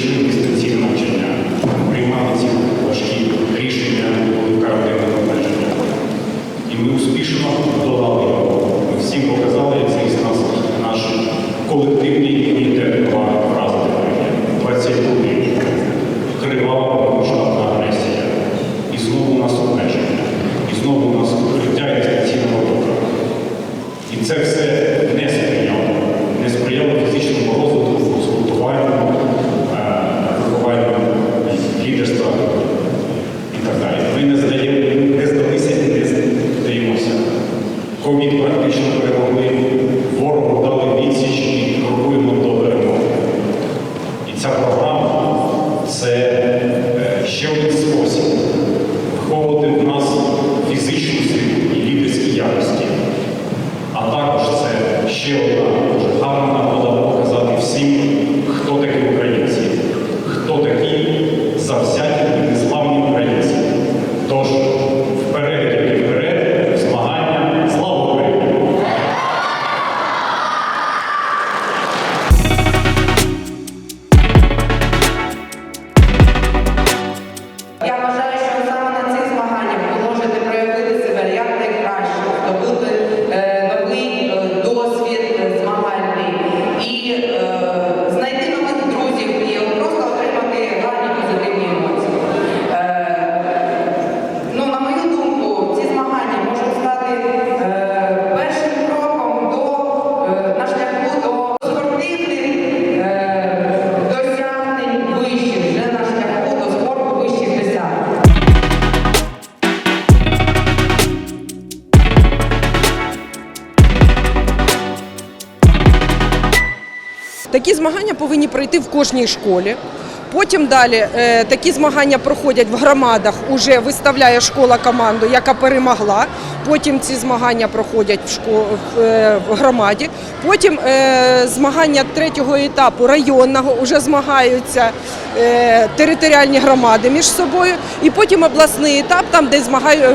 режимі дистанційного навчання, приймали ці важкі рішення у карантинного обмеження. І ми успішно подолали його. Ми всім показали, як зміст нас наш колективний імунітет два рази. 20 років. Кривава поважна агресія. І знову у нас обмеження. І знову у нас укриття і дистанційного року. І це все. Це Такі змагання повинні пройти в кожній школі. Потім далі е, такі змагання проходять в громадах. Уже виставляє школа команду, яка перемогла. Потім ці змагання проходять в, шко... в, е, в громаді. Потім е, змагання третього етапу районного вже змагаються територіальні громади між собою. І потім обласний етап, там де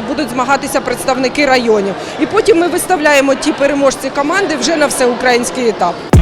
будуть змагатися представники районів. І потім ми виставляємо ті переможці команди вже на всеукраїнський етап.